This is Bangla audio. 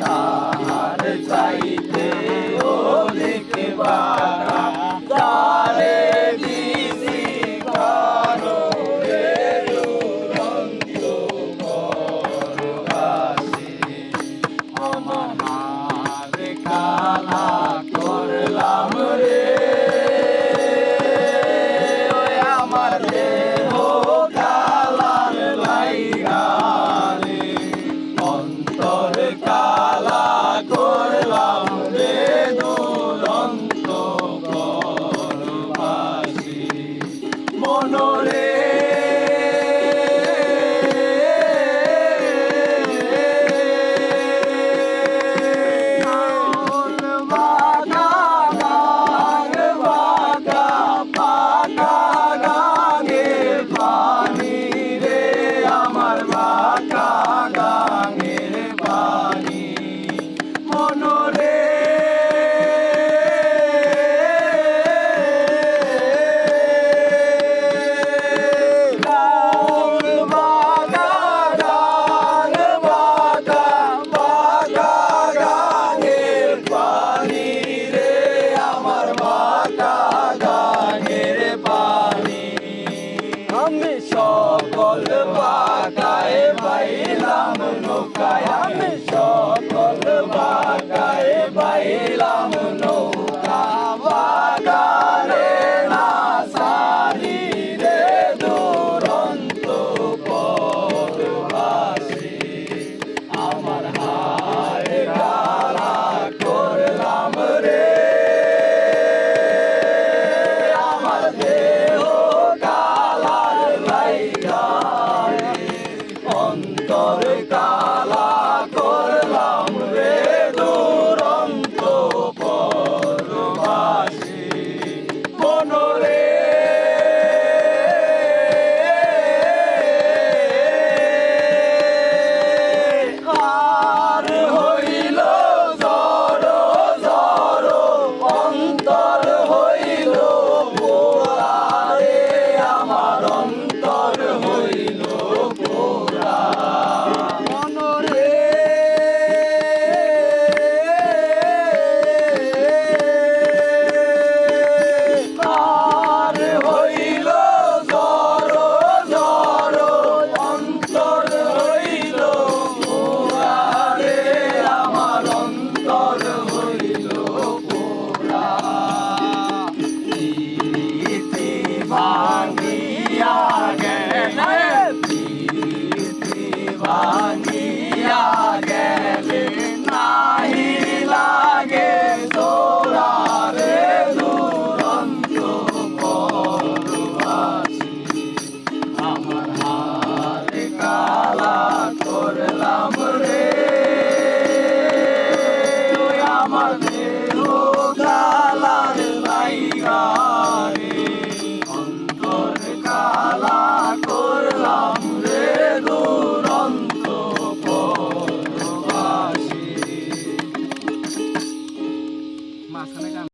তার চাইতে অনেক বাড়া তারে দিদি কারও রে রঙ্গ করবাসে আমার কালা Bye-bye.